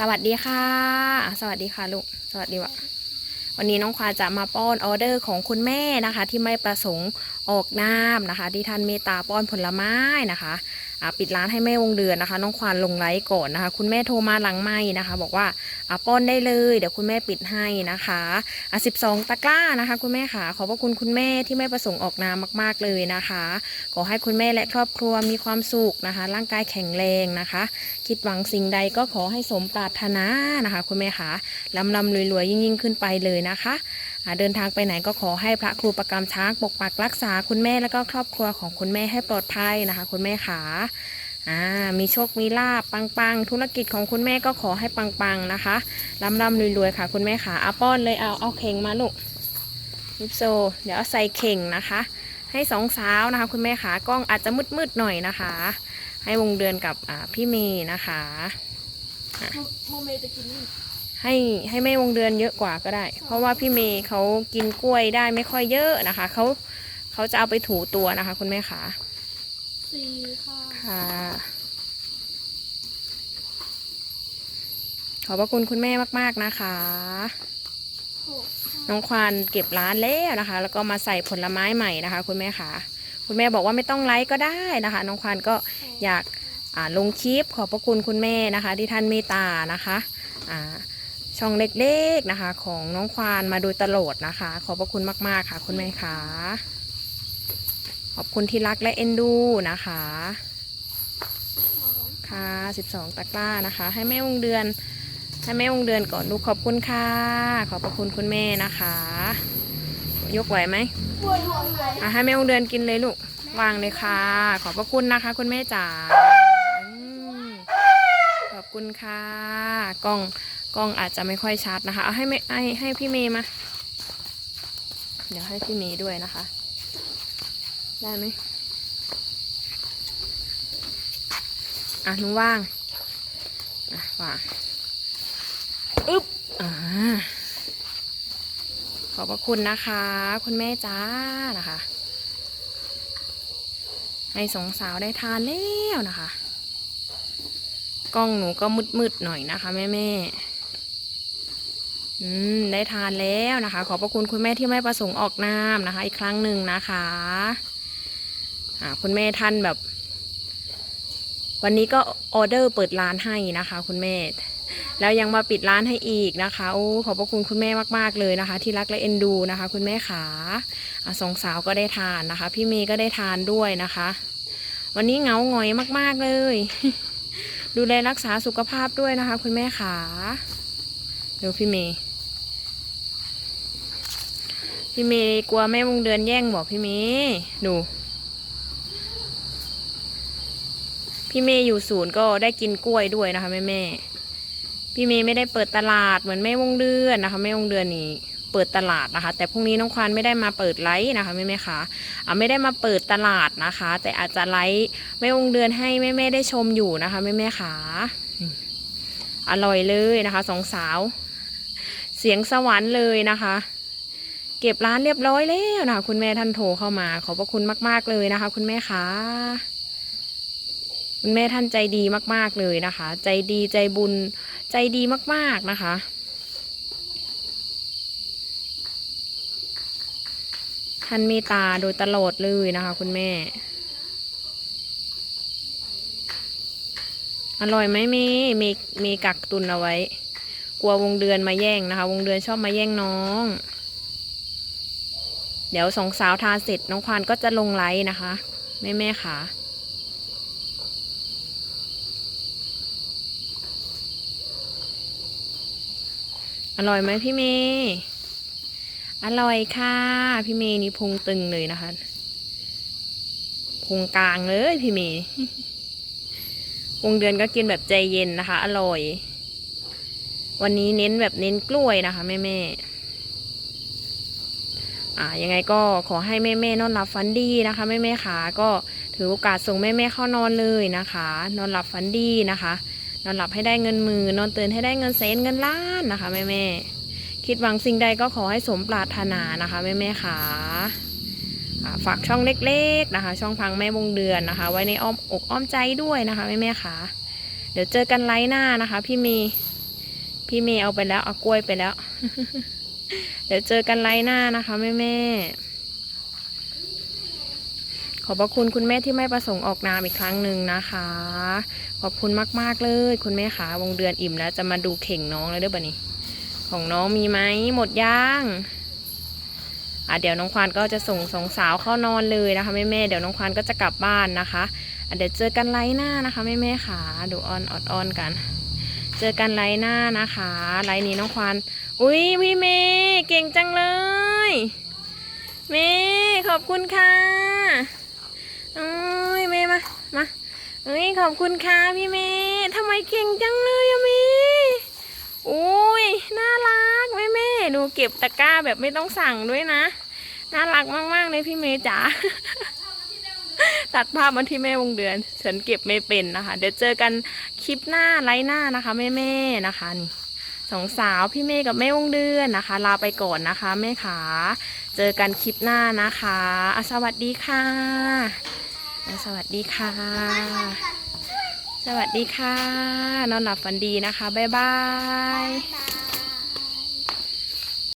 สวัสดีค่ะ สวัสดีค่ะลูก สวัสดีวะวันนี้น้องควาจะมาป้อนออเดอร์ของคุณแม่นะคะ ที่ไม่ประสงค์ออกนามนะคะ ที่ท่านเมตตาป้อนผลไม้นะคะ ปิดร้านให้แม่วงเดือนนะคะ น้องควานลงไลฟ์ก่อนนะคะ คุณแม่โทรมาหลังไม่นะคะ บอกว่าป้อนได้เลย เดี๋ยวคุณแม่ปิดให้นะคะอะสิบสองตะกร้านะคะ คุณแม่ค่ะขอบพระคุณคุณแม่ที่ไม่ประสงค์ออกนามมาก ๆเลยนะคะ ขอให้คุณแม่และครอบครัวมีความสุขนะคะ ร่างกายแข็งแรงนะคะ คิดหวังสิ่งใดก็ขอให้สมปรารถนานะคะ คุณแม่คะลำลำรวยๆยิ่งยิ่งๆ ขึ้นไปเลยนะคะ เดินทางไปไหนก็ขอให้พระครูประกรรมช้างปกปักรักษาคุณแม่แล้วก็ครอบครัวของคุณแม่ให้ปลอดภัยนะคะ คุณแม่ขาอ่ามีโชคมีลาบปังๆ ธุรกิจของคุณแม่ก็ขอให้ปังๆนะคะลำลำรวยๆค่ะ คุณแม่ขาเอาป้อนเลยเอาเอาเข่งมาลูกยิปโซ เดี๋ยวเอาใส่เข่งนะคะ ให้สองสาวนะคะ คุณแม่ขากล้องอาจจะมืดๆหน่อยนะคะ ให้วงเดือนกับพี่เมย์นะคะโมเมจะกินนี่ ให้ให้แม่วงเดือนเยอะกว่าก็ได้ เพราะว่าพี่เมย์เขากินกล้วยได้ไม่ค่อยเยอะนะคะเขาเขาจะเอาไปถูตัวนะคะ คุณแม่ขาสี่ค่ะค่ะขอบพระคุณคุณแม่มาก ๆนะคะหกค่ะน้องควานเก็บร้านแล้วนะคะ แล้วก็มาใส่ผลไม้ใหม่นะคะ คุณแม่ขาคุณแม่บอกว่าไม่ต้องไลฟ์ก็ได้นะคะ น้องควานก็อยากอ่าลงคลิปขอบพระคุณคุณแม่นะคะ ที่ท่านเมตตานะคะ อ่า ช่องเล็กๆนะคะ ของน้องควานมาโดยตลอดนะคะ ขอบพระคุณมากๆค่ะ คุณแม่ขาขอบคุณที่รักและเอ็นดูนะคะ ค่ะ 12 ตะกร้านะคะ ให้แม่วงเดือนให้แม่วงเดือนก่อนลูกขอบคุณค่ะ ขอบพระคุณคุณแม่นะคะ ยกไหวไหมปวดหัวไหมอะให้แม่วงเดือนกินเลยลูกวางเลยค่ะ ขอบพระคุณนะคะ คุณแม่จ๋าขอบคุณค่ะกล้อง กล้องอาจจะไม่ค่อยชัดนะคะ เอาให้แม่ให้ให้พี่เมย์มา เดี๋ยวให้พี่เมย์ด้วยนะคะ ได้ไหมอะหนูว่างอะวางอึ๊บอ่าขอบพระคุณนะคะ คุณแม่จ้านะคะ ให้สองสาวได้ทานแล้วนะคะ กล้องหนูก็มืดๆหน่อยนะคะ แม่แม่ อืมได้ทานแล้วนะคะ ขอบพระคุณคุณแม่ที่ไม่ประสงค์ออกนามนะคะ อีกครั้งหนึ่งนะคะอ่าคุณแม่ท่านแบบ วันนี้ก็ออเดอร์เปิดร้านให้นะคะ คุณแม่ แล้วยังมาปิดร้านให้อีกนะคะโอ้ขอบพระคุณคุณแม่มากๆเลยนะคะ ที่รักและเอ็นดูนะคะ คุณแม่ขาสองสาวก็ได้ทานนะคะ พี่เมย์ก็ได้ทานด้วยนะคะ วันนี้เงาหงอยมากๆเลย ดูแลรักษาสุขภาพด้วยนะคะ คุณแม่ขา ดี๋ยวพี่เมย์พี่เมย์กลัวแม่วงเดือนแย่งบอกพี่เมย์ดู พี่เมย์อยู่ศูนย์ก็ได้กินกล้วยด้วยนะคะแม่แม่พี่เมย์ไม่ได้เปิดตลาดเหมือนแม่วงเดือนนะคะแม่วงเดือนนี่เปิดตลาดนะคะ แต่พรุ่งนี้น้องควานไม่ได้มาเปิดไลฟ์นะคะแม่แม่คะอ่าไม่ได้มาเปิดตลาดนะคะ แต่อาจจะไลฟ์แม่วงเดือนให้แม่แม่ได้ชมอยู่นะคะแม่แม่คะอร่อยเลยนะคะสองสาว สียงสวรรค์เลยนะคะ เก็บร้านเรียบร้อยแล้วนะคะคุณแม่ท่านโทรเข้ามา ขอบพระคุณมาก ๆเลยนะคะ คุณแม่คะคุณแม่ท่านใจดีมาก ๆเลยนะคะ ใจดีใจบุญใจดีมาก ๆนะคะท่านเมตตาโดยตลอดเลยนะคะ คุณแม่ อร่อยไหมเมเมเมกักตุนเอาไว้ ลัววงเดือนมาแย่งนะคะ วงเดือนชอบมาแย่งน้อง เดี๋ยวสองสาวทานเสร็จน้องควานก็จะลงไลฟ์นะคะแม่แม่ค่ะอร่อยไหมพี่เมย์อร่อยค่ะ พี่เมย์นี่พุงตึงเลยนะคะพุงกลางเลยพี่เมย์วงเดือนก็กินแบบใจเย็นนะคะ อร่อย วันนี้เน้นแบบเน้นกล้วยนะคะแม่แม่อ่ายังไงก็ขอให้แม่แม่ๆนอนหลับฝันดีนะคะแม่แม่ๆขาก็ถือโอกาสส่งแม่แม่ๆเข้านอนเลยนะคะ นอนหลับฝันดีนะคะ นอนหลับให้ได้เงินหมือนอนตื่นให้ได้เงินแสนเงินล้านนะคะแม่แม่ๆคิดหวังสิ่งใดก็ขอให้สมปรารถนานะคะแม่แม่ๆค่ะอ่าฝากช่องเล็กๆนะคะ ช่องพังแม่วงเดือนนะคะ ไว้ในอ้อมอกอ้อมใจด้วยนะคะแม่แม่ๆค่ะเดี๋ยวเจอกันไลฟ์หน้านะคะ พี่เมย์ พี่เมย์เอาไปแล้วเอากล้วยไปแล้ว เดี๋ยวเจอกันไลน์หน้านะคะแม่แม่ขอบพระคุณคุณแม่ที่ไม่ประสงค์ออกนามอีกครั้งหนึ่งนะคะ ขอบคุณมาก ๆ เลย คุณแม่ขาวงเดือนอิ่มแล้ว จะมาดูเข่งน้องแล้วเด้อบันนี้ ของน้องมีไหมหมดย่างอะเดี๋ยวน้องควานก็จะส่งสองสาวเข้านอนเลยนะคะแม่แม่เดี๋ยวน้องควานก็จะกลับบ้านนะคะอะเดี๋ยวเจอกันไลน์หน้านะคะแม่แม่ขาดูออนออดออนกัน จอกันไลน์หน้านะคะ ไลน์นี้น้องควานอุ้ยพี่เมย์เก่งจังเลย เมย์ขอบคุณค่ะอุ้ยเมย์มา มาเอ้ยขอบคุณค่ะพี่เมย์ทำไมเก่งจังเลยอะเมย์อุ้ยน่ารักแม่แม่ๆดูเก็บตะกร้าแบบไม่ต้องสั่งด้วยนะ น่ารักมากๆเลยพี่เมย์จ๋า ตัดภาพมาที่แม่วงเดือน ฉันเก็บไม่เป็นนะคะ เดี๋ยวเจอกันคลิปหน้าไลฟ์หน้านะคะแม่แม่ๆนะคะนี่สองสาวพี่เมย์กับแม่วงเดือนนะคะ ลาไปก่อนนะคะแม่ขาเจอกันคลิปหน้านะคะอะสวัสดีค่ะสวัสดีค่ะ สวัสดีค่ะ นอนหลับฝันดีนะคะ บ๊ายบายบาย